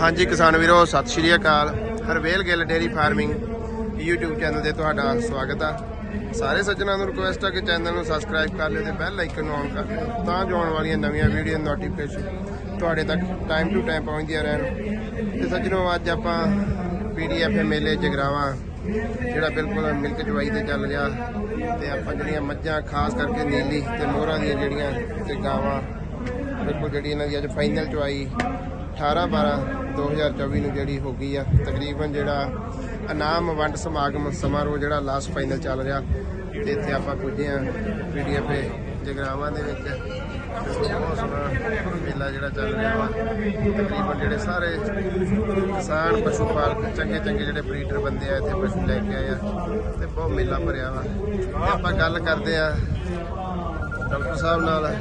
ਹਾਂਜੀ ਕਿਸਾਨ ਵੀਰੋ, ਸਤਿ ਸ਼੍ਰੀ ਅਕਾਲ। Harvel Gill dairy farming YouTube channel ਤੇ ਤੁਹਾਡਾ ਸਵਾਗਤ ਆ। ਸਾਰੇ ਸੱਜਣਾਂ ਨੂੰ ਰਿਕੁਐਸਟ ਆ ਕਿ ਚੈਨਲ ਨੂੰ ਸਬਸਕ੍ਰਾਈਬ ਕਰ ਲਿਓ ਤੇ ਬੈਲ ਆਈਕਨ ਨੂੰ ਔਨ ਕਰ ਲਿਓ, ਤਾਂ ਜੋ ਆਉਣ ਵਾਲੀਆਂ ਨਵੀਆਂ ਵੀਡੀਓ ਨੋਟੀਫਿਕੇਸ਼ਨ ਤੁਹਾਡੇ ਤੱਕ ਟਾਈਮ ਟੂ ਟਾਈਮ ਪਹੁੰਚਦੀਆਂ ਰਹਿਣ। ਤੇ ਸੱਜਣੋ, ਅੱਜ ਆਪਾਂ ਪੀਡੀਐਫ ਮੇਲੇ ਜਗਰਾਵਾਂ ਜਿਹੜਾ ਬਿਲਕੁਲ ਮਿਲਕ ਜਵਾਈ ਤੇ ਚੱਲ ਰਿਹਾ ਤੇ ਆਪਾਂ ਜਿਹੜੀਆਂ ਮੱਝਾਂ, ਖਾਸ ਕਰਕੇ ਨੀਲੀ ਤੇ ਮੋਹਰਾਂ ਦੀਆਂ ਜਿਹੜੀਆਂ ਤੇ ਗਾਵਾਂ, ਬਿਲਕੁਲ ਜਿਹੜੀ ਇਹਨਾਂ ਦੀ ਅੱਜ ਫਾਈਨਲ ਚਵਾਈ 18 12 2024 ਨੂੰ ਜਿਹੜੀ ਹੋ ਗਈ ਆ, ਤਕਰੀਬਨ ਜਿਹੜਾ ਇਨਾਮ ਵੰਡ ਸਮਾਗਮ ਸਮਾਰੋਹ ਜਿਹੜਾ ਲਾਸਟ ਫਾਈਨਲ ਚੱਲ ਰਿਹਾ, ਤੇ ਇੱਥੇ ਆਪਾਂ ਪੁੱਜੇ ਆ ਪੀਡੀਐਫ ਜਗਰਾਵਾਂ ਦੇ ਵਿੱਚ। ਬਹੁਤ ਸੋਹਣਾ ਮੇਲਾ ਜਿਹੜਾ ਚੱਲ ਰਿਹਾ ਵਾ। ਤਕਰੀਬਨ ਜਿਹੜੇ ਸਾਰੇ ਕਿਸਾਨ, ਪਸ਼ੂ ਪਾਲਕ, ਚੰਗੇ ਚੰਗੇ ਜਿਹੜੇ ਬਰੀਡਰ ਬੰਦੇ ਆ, ਇੱਥੇ ਪਸ਼ੂ ਲੈ ਕੇ ਆਏ ਆ, ਤੇ ਬਹੁਤ ਮੇਲਾ ਭਰਿਆ ਵਾ। ਤੇ ਆਪਾਂ ਗੱਲ ਕਰਦੇ ਆ ਡਾਕਟਰ ਸਾਹਿਬ ਨਾਲ।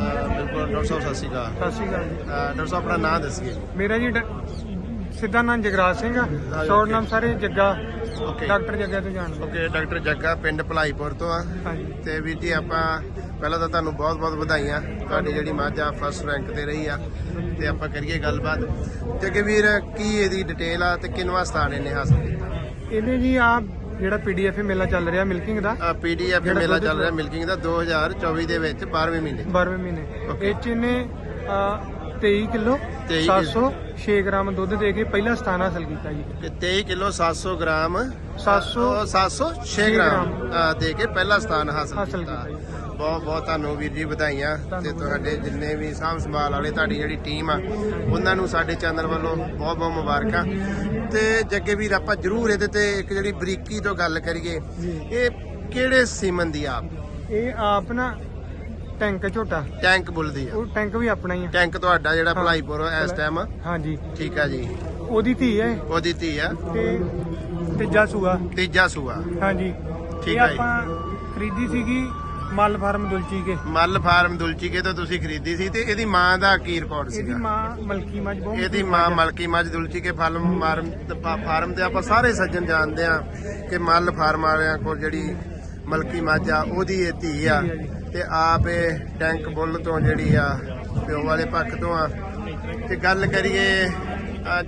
ਬਿਲਕੁਲ ਡਾਕਟਰ ਸਾਹਿਬ ਸਤਿ ਸ਼੍ਰੀ ਅਕਾਲ। ਸਤਿ ਸ਼੍ਰੀ ਅਕਾਲ ਜੀ। ਅਹ ਡਾਕਟਰ ਸਾਹਿਬ ਆਪਣਾ ਨਾਮ ਦੱਸੀਏ ਮੇਰਾ ਜੀ ਡ- ਸਿੱਧਾ ਨਾਮ ਜਗਰਾਜ ਸਿੰਘ ਆ। ਸ਼ੋਰਟ ਨਾਮ ਸਾਰੇ ਜੱਗਾ। ਓਕੇ ਡਾਕਟਰ ਜੱਗਾ ਤੋਂ ਜਾਣਦੇ। ਓਕੇ ਡਾਕਟਰ ਜੱਗਾ ਪਿੰਡ ਭਲਾਈਪੁਰ ਤੋਂ ਆ। ਹਾਂਜੀ। ਤੇ ਵੀਰ ਜੀ ਆਪਾਂ ਪਹਿਲਾਂ ਤਾਂ ਤੁਹਾਨੂੰ ਬਹੁਤ ਬਹੁਤ ਵਧਾਈਆਂ। ਤੁਹਾਡੀ ਜਿਹੜੀ ਮੱਝ ਆ ਫਸਟ ਰੈਂਕ ਤੇ ਰਹੀ ਆ। ਤੇ ਆਪਾਂ ਕਰੀਏ ਗੱਲਬਾਤ। ਜੱਗੇ ਵੀਰ ਕੀ ਇਹਦੀ ਡਿਟੇਲ ਆ ਤੇ ਕਿੰਨਵਾ ਸਥਾਨ ਇਹਨੇ ਹਾਸਲ ਕੀਤਾ? ਇਹਦੇ ਜੀ ਆ ਜਿਹੜਾ ਪੀਡੀਐਫ ਮੇਲਾ ਚੱਲ ਰਿਹਾ ਮਿਲਕਿੰਗ ਦਾ? ਪੀਡੀਐਫ ਮੇਲਾ ਚੱਲ ਰਿਹਾ ਮਿਲਕਿੰਗ ਦਾ 2024 ਦੇ ਵਿੱਚ 12ਵੇਂ ਮਹੀਨੇ। 12ਵੇਂ ਮਹੀਨੇ. ਇਹ ਚ ਆ, 23 ਕਿਲੋ 23 706 ਗ੍ਰਾਮ ਦੁੱਧ ਦੇ ਕੇ ਪਹਿਲਾ ਸਥਾਨ ਹਾਸਲ ਕੀਤਾ ਜੀ। ਤੇ 23 ਕਿਲੋ 700 ਗ੍ਰਾਮ 700 706 ਗ੍ਰਾਮ ਦੇ ਕੇ ਪਹਿਲਾ ਸਥਾਨ ਹਾਸਲ ਕੀਤਾ। ਬਹੁਤ ਬਹੁਤ ਤੁਹਾਨੂੰ ਵੀਰ ਜੀ ਵਧਾਈਆਂ ਤੇ। ਤੁਹਾਡੇ ਜਿੰਨੇ ਵੀ ਸਾਂਭ ਸੰਭਾਲ ਵਾਲੇ ਤੁਹਾਡੀ ਜਿਹੜੀ ਟੀਮ ਆ ਉਹਨਾਂ ਨੂੰ ਸਾਡੇ ਚੈਨਲ ਵੱਲੋਂ ਬਹੁਤ ਬਹੁਤ ਮੁਬਾਰਕਾਂ। ਤੇ ਜੱਗੇ ਵੀਰ ਆਪਾਂ ਜਰੂਰ ਇਹਦੇ ਤੇ ਇੱਕ ਜਿਹੜੀ ਬਰੀਕੀ ਤੋਂ ਗੱਲ ਕਰੀਏ ਇਹ ਕਿਹੜੇ ਸੀਮਨ ਦੀ ਆਪ? ਇਹ ਆਪ ਨਾ ਟੈਂਕ ਝੋਟਾ। ਟੈਂਕ ਬੁੱਲ ਦੀ ਆ। ਉਹ ਟੈਂਕ ਵੀ ਆਪਣਾ ਹੀ ਆ। ਟੈਂਕ ਤੁਹਾਡਾ ਜਿਹੜਾ। ਭਲਾਈਪੁਰ ਇਸ ਟਾਈਮ ਹਾਂਜੀ। ਠੀਕ ਆ ਜੀ। ਉਹਦੀ ਧੀ ਹੈ ਉਹਦੀ ਧੀ ਆ। ਤੇ ਤੀਜਾ ਸੂਆ। ਤੀਜਾ ਸੂਆ। ਹਾਂਜੀ। ਠੀਕ ਆ ਜੀ। ਆਪਾਂ ਖਰੀਦੀ ਸੀਗੀ ਮੱਲ ਫਾਰਮ ਦੁਲਚੀ ਕੇ ਮੱਲ ਫਾਰਮ ਦੁਲਚੀਕੇ ਤੋਂ ਤੁਸੀਂ ਖਰੀਦੀ ਸੀ ਤੇ ਇਹਦੀ ਮਾਂ ਦਾ ਕੀ ਰਿਕਾਰਡ ਇਹਦੀ ਸੀਗਾ? ਮਾਂ ਮਲਕੀ ਮੱਝ ਬਹੁਤ ਇਹਦੀ ਮਾਂ। ਮਲਕੀ ਮੱਝ ਦੁਲਚੀਕੇ ਫਾਰਮ ਮਾਰਮ ਫਾਰਮ ਤੇ ਆਪਾਂ ਸਾਰੇ ਸੱਜਣ ਜਾਣਦੇ ਆ ਕਿ ਮੱਲ ਫਾਰਮ ਵਾਲਿਆਂ ਕੋਲ ਜਿਹੜੀ ਮਲਕੀ ਮੱਝ ਆ ਉਹਦੀ ਇਹ ਧੀ ਆ। ਤੇ ਆਪ ਇਹ ਟੈਂਕ ਬੁੱਲ ਤੋਂ ਜਿਹੜੀ ਆ ਪਿਓ ਵਾਲੇ ਪੱਖ ਤੋਂ ਆ। ਤੇ ਗੱਲ ਕਰੀਏ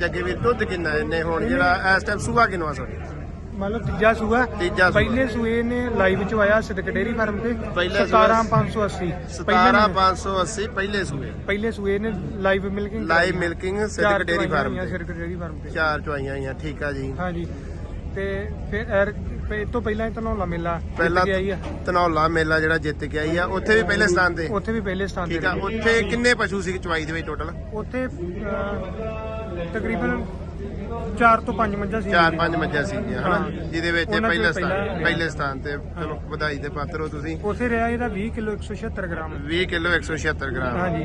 ਜੱਗੇ ਵੀ ਦੁੱਧ ਕਿੰਨਾ ਇਹਨੇ? ਹੁਣ ਜਿਹੜਾ ਇਸ ਟਾਈਮ ਸੂਆ ਕਿੰਨਵਾ ਸੋਰੀ ਮੰਨ ਲਓ ਤੀਜਾ ਸੂਆ ਤੀਜਾ ਸੂਆ। ਪਹਿਲੇ ਸੂਏ ਨੇ ਲਾਈਵ ਚ ਆਇਆ ਸਿਦਕ ਡੇਰੀ ਫਾਰਮ ਤੇ। ਪਹਿਲਾ ਸੂਆ 17580 17580 ਪਹਿਲੇ ਸੂਏ। ਪਹਿਲੇ ਸੂਏ ਨੇ live milking live milking Sidak dairy farm ਤੇ। ਸਿਦਕ ਡੇਰੀ ਫਾਰਮ ਤੇ। ਚਾਰ ਚੁਆਈਆਂ ਆਈਆਂ ਠੀਕ ਆ ਜੀ। ਹਾਂਜੀ। ਤੇ ਫਿਰ ਐਰ- ਇਹ ਤੋਂ ਪਹਿਲਾਂ ਇਹ ਧਨੌਲਾ ਮੇਲਾ ਜਿੱਤ ਪਹਿਲਾ ਕੇ ਆਈ ਆ। ਧਨੌਲਾ ਮੇਲਾ ਜਿਹੜਾ ਜਿੱਤ ਕੇ ਆਈ ਆ ਉੱਥੇ ਵੀ ਪਹਿਲੇ ਸਥਾਨ ਤੇ। ਉੱਥੇ ਵੀ ਪਹਿਲੇ ਸਥਾਨ ਤੇ ਠੀਕ ਆ ਰਹੀ। ਉੱਥੇ ਕਿੰਨੇ ਪਸ਼ੂ ਸੀ ਚਵਾਈ ਦੇ ਵਿੱਚ ਟੋਟਲ ਉੱਥੇ ਅਹ, ਤਕਰੀਬਨ 4 ਤੋਂ 5 ਮੱਝਾਂ ਸੀ। ਚਾਰ ਪੰਜ ਮੱਝਾਂ ਸੀਗੀਆਂ ਹਨਾ? ਹਾਂ। ਜਿਹਦੇ ਵਿੱਚ ਇਹ ਉਹਨਾਂ ਚੋਂ ਪਹਿਲੇ ਸਥਾਨ ਪਹਿਲਾ- ਪਹਿਲੇ ਸਥਾਨ ਤੇ ਚਲੋ ਵਧਾਈ ਦੇ ਪਾਤਰ ਹੋ ਤੁਸੀਂ। ਉੱਥੇ ਰਿਹਾ ਇਹਦਾ 20 ਕਿਲੋ 176 ਗ੍ਰਾਮ। 20 kilo 176 gram. ਹਾਂਜੀ।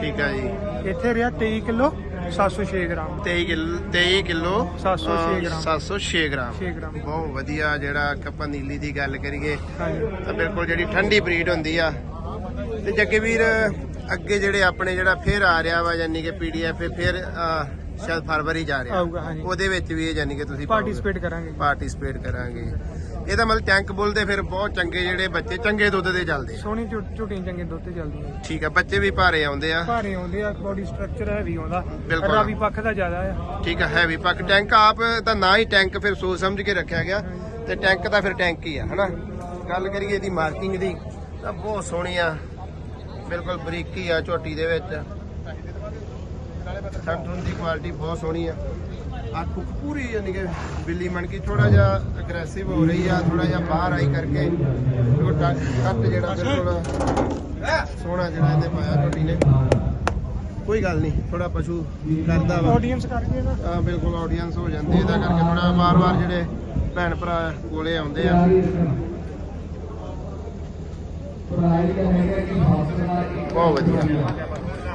ਠੀਕ ਆ ਜੀ। ਇੱਥੇ ਰਿਹਾ 23 kilo 706 gram. 23 kilo 23 kilo 706 gram. 706 gram. 6 gram. ਬਹੁਤ ਵਧੀਆ ਜਿਹੜਾ ਕੱਪਾ ਨੀਲੀ ਦੀ ਗੱਲ ਕਰੀਏ ਹਾਂਜੀ। ਤਾਂ ਬਿਲਕੁਲ ਜਿਹੜੀ ਠੰਡੀ ਬਰੀਡ ਹੁੰਦੀ ਆ। ਤੇ ਜੱਗੇ ਵੀਰ ਅੱਗੇ ਜਿਹੜੇ ਆਪਣੇ ਜਿਹੜਾ ਫੇਰ ਆ ਰਿਹਾ ਵਾ ਯਾਨੀ ਕਿ ਪੀਡੀਐਫ ਫਿਰ ਅਹ, ਸ਼ਾਇਦ ਫਰਵਰੀ ਜਾ ਰਿਹਾ। ਆਊਗਾ ਹਾਂਜੀ। ਉਹਦੇ ਵਿੱਚ ਵੀ ਇਹ ਯਾਨੀ ਕਿ ਤੁਸੀਂ ਪਾਰਟਿਸਿਪੇਟ ਕਰਾਂਗੇ। ਪਾਰਟਿਸਿਪੇਟ ਕਰਾਂਗੇ। ਇਹਦਾ ਮਤਲਬ ਟੈਂਕ ਬੁੱਲ ਦੇ ਫਿਰ ਬਹੁਤ ਚੰਗੇ ਜਿਹੜੇ ਬੱਚੇ ਚੰਗੇ ਦੁੱਧ ਦੇ ਚੱਲਦੇ ਆ। ਸੋਹਣੀ ਝੋ- ਝੋਟੀਆਂ ਚੰਗੇ ਦੁੱਧ ਤੇ ਚੱਲਦੀਆਂ ਠੀਕ ਆ ਬੱਚੇ ਵੀ ਭਾਰੇ ਆਉਂਦੇ ਆ। ਭਾਰੇ ਆਉਂਦੇ ਆ ਬਾਡੀ ਸਟਰਕਚਰ ਹੈਵੀ ਆਉਂਦਾ। ਬਿਲਕੁਲ। ਰਾਵੀ ਪੱਖ ਦਾ ਜ਼ਿਆਦਾ ਆ। ਠੀਕ ਆ ਹੈਵੀ ਪੱਕ ਟੈਂਕ ਆਪ ਦਾ ਨਾਂ ਹੀ ਟੈਂਕ ਫਿਰ ਸੋਚ ਸਮਝ ਕੇ ਰੱਖਿਆ ਗਿਆ। ਤੇ ਟੈਂਕ ਤਾਂ ਫਿਰ ਟੈਂਕ ਹੀ ਆ ਹਨਾ? ਗੱਲ ਕਰੀਏ ਇਹਦੀ ਮਾਰਕਿੰਗ ਦੀ ਤਾਂ ਬਹੁਤ ਸੋਹਣੀ ਆ। ਬਿਲਕੁਲ ਬਰੀਕੀ ਆ ਝੋਟੀ ਦੇ ਵਿੱਚ। ਸੰਤ ਹੁਣ ਦੀ ਕੁਆਲਿਟੀ ਬਹੁਤ ਸੋਹਣੀ ਆ। ਆ ਕੁੱਕ ਪੂਰੀ ਯਾਨੀ ਕਿ ਬਿੱਲੀ ਮਣ ਕੇ ਥੋੜਾ ਜਿਹਾ ਅਗਰੈਸਿਵ ਹੋ ਰਹੀ ਆ ਥੋੜਾ ਜਿਹਾ ਬਾਹਰ ਆਈ ਕਰਕੇ ਛੋਟਾ ਕੱਟ ਜਿਹੜਾ ਫਿਰ ਸੋਹਣਾ ਜਿਹੜਾ ਇਹਦੇ ਪਾਇਆ ਟੋਟੀ ਨੇ। ਕੋਈ ਗੱਲ ਨਹੀਂ ਥੋੜਾ ਪਸ਼ੂ ਕਰਦਾ ਵਾ। ਆਡੀਅנס ਕਰਕੇ ਨਾ ਹਾਂ ਬਿਲਕੁਲ ਆਡੀਅנס ਹੋ ਜਾਂਦੀ ਇਹਦਾ ਕਰਕੇ ਥੋੜਾ ਵਾਰ-ਵਾਰ ਜਿਹੜੇ ਭੈਣ ਭਰਾ ਕੋਲੇ ਆਉਂਦੇ ਆ। ਬਹੁਤ ਵਧੀਆ।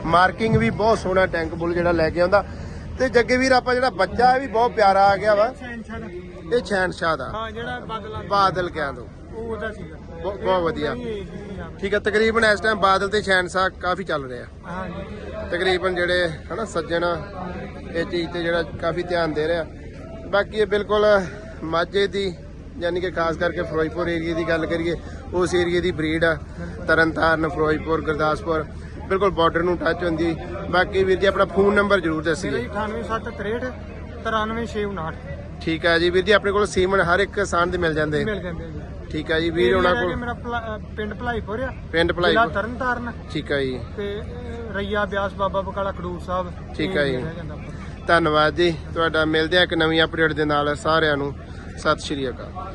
ਮਾਰਕਿੰਗ ਵੀ ਬਹੁਤ ਸੋਹਣਾ ਟੈਂਕ ਬੁੱਲ ਜਿਹੜਾ ਲੈ ਕੇ ਆਉਂਦਾ। ਤੇ ਜੱਗੇ ਵੀਰ ਆਪਾਂ ਜਿਹੜਾ ਬੱਚਾ ਇਹ ਵੀ ਬਹੁਤ ਪਿਆਰਾ ਆ ਗਿਆ ਵਾ। ਇਹ ਸ਼ਹਿਨਸ਼ਾਹ ਦਾ। ਹਾਂ ਜਿਹੜਾ ਬਦਲਾ ਬਾਦਲ ਕਿਆਂ ਤੋਂ ਉਹ ਉਹਦਾ ਸੀਗਾ ਬਹੁਤ ਬਹੁਤ ਵਧੀਆ। ਠੀਕ ਹੈ ਤਕਰੀਬਨ ਇਸ ਟਾਈਮ ਬਾਦਲ ਤੇ ਸ਼ਹਿਨਸ਼ਾਹ ਕਾਫੀ ਚੱਲ ਰਿਹਾ। ਹਾਂਜੀ। ਤਕਰੀਬਨ ਜਿਹੜੇ ਹਨਾ ਸੱਜਣ ਇਹ ਚੀਜ਼ ਤੇ ਜਿਹੜਾ ਕਾਫੀ ਧਿਆਨ ਦੇ ਰਿਹਾ। ਬਾਕੀ ਇਹ ਬਿਲਕੁਲ ਮਾਝੇ ਦੀ ਯਾਨੀ ਕਿ ਖਾਸ ਕਰਕੇ ਫਿਰੋਜ਼ਪੁਰ ਏਰੀਆ ਦੀ ਗੱਲ ਕਰੀਏ ਉਸ ਏਰੀਏ ਦੀ ਬਰੀਡ ਆ ਤਰਨਤਾਰਨ ਫਿਰੋਜ਼ਪੁਰ ਗੁਰਦਾਸਪੁਰ ਬਿਲਕੁਲ ਬਾਰਡਰ ਨੂੰ ਟੱਚ ਹੁੰਦੀ ਬਾਕੀ ਵੀਰ ਜੀ ਆਪਣਾ ਫੋਨ ਨੰਬਰ ਜ਼ਰੂਰ ਜੀ 98763 93659 ਠੀਕ ਆ ਜੀ ਵੀਰ ਜੀ ਆਪਣੇ ਕੋਲ ਸੀਮਨ ਹਰ ਇੱਕ ਕਿਸਾਨ ਦੇ ਮਿਲ ਜਾਂਦੇ। ਮਿਲ ਜਾਂਦੇ ਜੀ। ਠੀਕ ਆ ਜੀ ਵੀਰ ਉਹਨਾਂ ਕੋਲ ਮੇਰਾ ਪਿੰਡ ਭਲਾਈਪੁਰ ਆ। ਪਿੰਡ ਜ਼ਿਲ੍ਹਾ ਭਲਾਈ ਤਰਨਤਾਰਨ। ਠੀਕ ਆ ਜੀ। ਤੇ ਰਈਆ ਬਿਆਸ ਬਾਬਾ ਬਕਾਲਾ ਖਡੂਰ ਸਾਹਿਬ। ਠੀਕ ਇਹ ਜੀ। ਧੰਨਵਾਦ ਜੀ ਤੁਹਾਡਾ ਮਿਲਦੇ ਆ ਇੱਕ ਨਵੀਂ ਅਪਡੇਟ ਦੇ ਨਾਲ ਸਾਰਿਆਂ ਨੂੰ। ਸਤਿ ਸ਼੍ਰੀ ਅਕਾਲ।